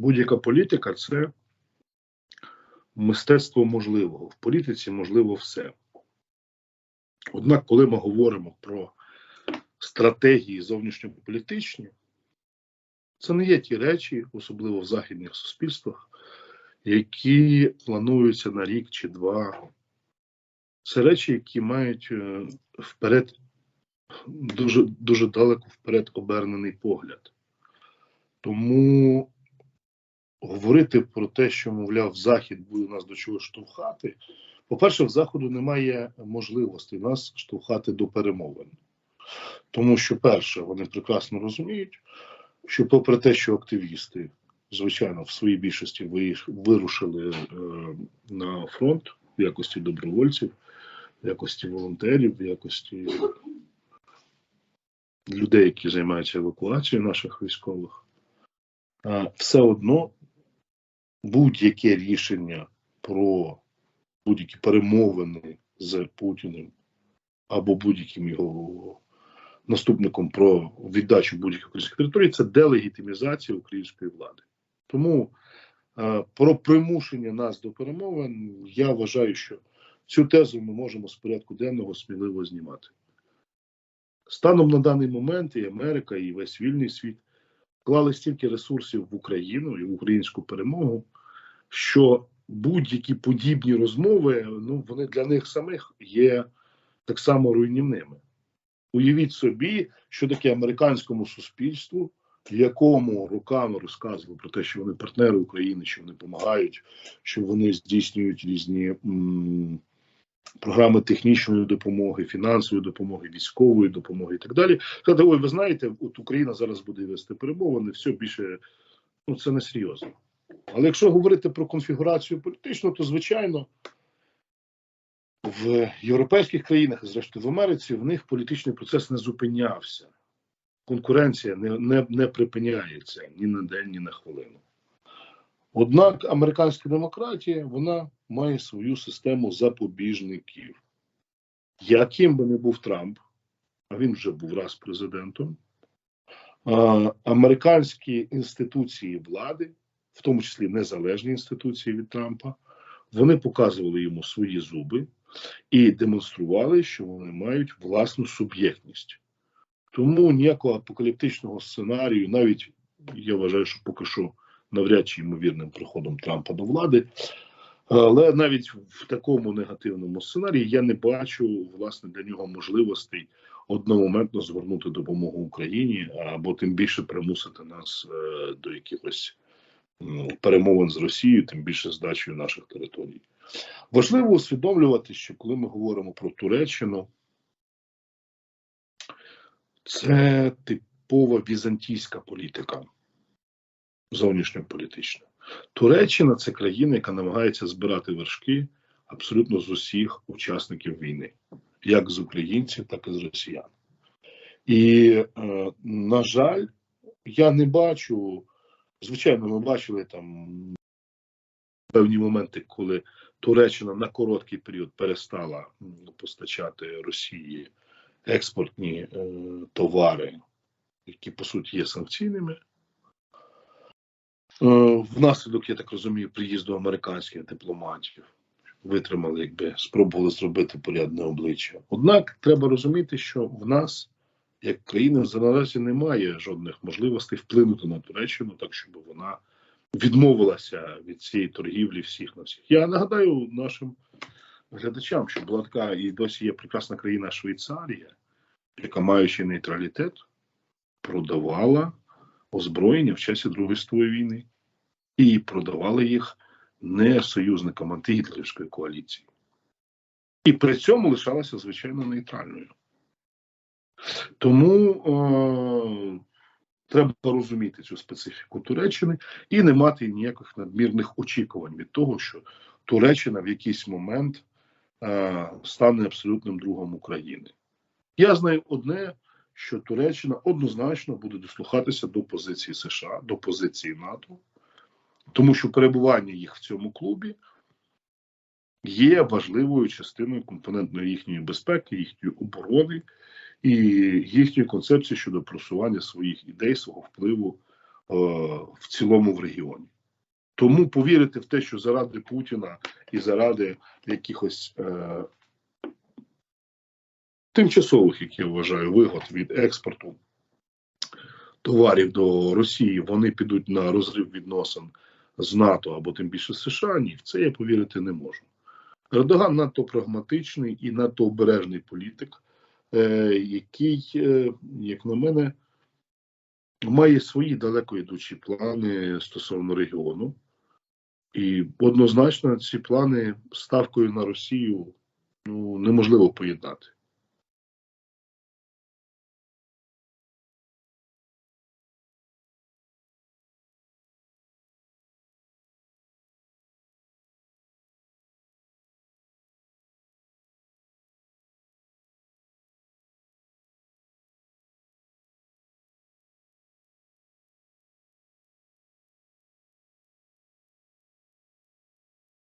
будь-яка політика це мистецтво можливого. В політиці можливо все. Однак, коли ми говоримо про стратегії зовнішньополітичні, це не є ті речі, особливо в західних суспільствах, які плануються на рік чи два. Це речі, які мають е, вперед дуже, дуже далеко вперед обернений погляд. Тому говорити про те, що, мовляв, Захід буде нас до чогось штовхати. По-перше, в Заходу немає можливості нас штовхати до перемовин. Тому що, перше, вони прекрасно розуміють, що, попри те, що активісти, звичайно, в своїй більшості вирушили е, на фронт в якості добровольців, в якості волонтерів, в якості людей, які займаються евакуацією наших військових, все одно будь-яке рішення про будь-які перемовини з Путіним або будь-яким його наступником про віддачу будь-яких українських територій це делегітимізація української влади. Тому е, про примушення нас до перемовин я вважаю, що цю тезу ми можемо з порядку денного сміливо знімати. Станом на даний момент і Америка, і весь вільний світ вклали стільки ресурсів в Україну і в українську перемогу, що будь-які подібні розмови, ну вони для них самих є так само руйнівними. Уявіть собі, що таке американському суспільству, якому роками розказували про те, що вони партнери України, що вони допомагають, що вони здійснюють різні м, програми технічної допомоги, фінансової допомоги, військової допомоги і так далі. Сказати, ой, ви знаєте, от Україна зараз буде вести перемовини, все більше ну це не серйозно. Але якщо говорити про конфігурацію політичну, то звичайно в європейських країнах, зрештою в Америці, в них політичний процес не зупинявся. Конкуренція не, не, не припиняється ні на день, ні на хвилину. Однак американська демократія вона має свою систему запобіжників. Яким би не був Трамп, а він вже був раз президентом, американські інституції влади, в тому числі незалежні інституції від Трампа, вони показували йому свої зуби і демонстрували, що вони мають власну суб'єктність. Тому ніякого апокаліптичного сценарію, навіть я вважаю, що поки що навряд чи ймовірним приходом Трампа до влади. Але навіть в такому негативному сценарії я не бачу власне для нього можливостей одномоментно звернути допомогу Україні або тим більше примусити нас е, до якихось перемовин з Росією, тим більше здачею наших територій. Важливо усвідомлювати, що коли ми говоримо про Туреччину, це типова візантійська політика зовнішньополітична. Туреччина це країна, яка намагається збирати вершки абсолютно з усіх учасників війни, як з українців, так і з росіян. І, е, на жаль, я не бачу. Звичайно, ми бачили там певні моменти, коли Туреччина на короткий період перестала постачати Росії експортні е, товари, які по суті є санкційними. Е, Внаслідок, я так розумію, приїзду американських дипломатів витримали, якби спробували зробити порядне обличчя. Однак треба розуміти, що в нас, як країни, наразі немає жодних можливостей вплинути на Туреччину, так щоб вона відмовилася від цієї торгівлі всіх на всіх. Я нагадаю нашим глядачам, що була така і досі є прекрасна країна Швейцарія, яка маючи нейтралітет, продавала озброєння в часі Другої світової війни і продавали їх не союзникам антигітлерівської коаліції. І при цьому лишалася звичайно нейтральною. Тому е, треба розуміти цю специфіку Туреччини і не мати ніяких надмірних очікувань від того, що Туреччина в якийсь момент е, стане абсолютним другом України. Я знаю одне, що Туреччина однозначно буде дослухатися до позиції США, до позиції НАТО, тому що перебування їх в цьому клубі є важливою частиною компонентної їхньої безпеки, їхньої оборони і їхньої концепції щодо просування своїх ідей, свого впливу в цілому в регіоні. Тому повірити в те, що заради Путіна і заради якихось е, тимчасових, як я вважаю, вигод від експорту товарів до Росії, вони підуть на розрив відносин з НАТО або тим більше США. Ні, в це я повірити не можу. Ердоган надто прагматичний і надто обережний політик, е, який, е, як на мене, має свої далеко йдучі плани стосовно регіону. І однозначно ці плани ставкою на Росію ну, неможливо поєднати.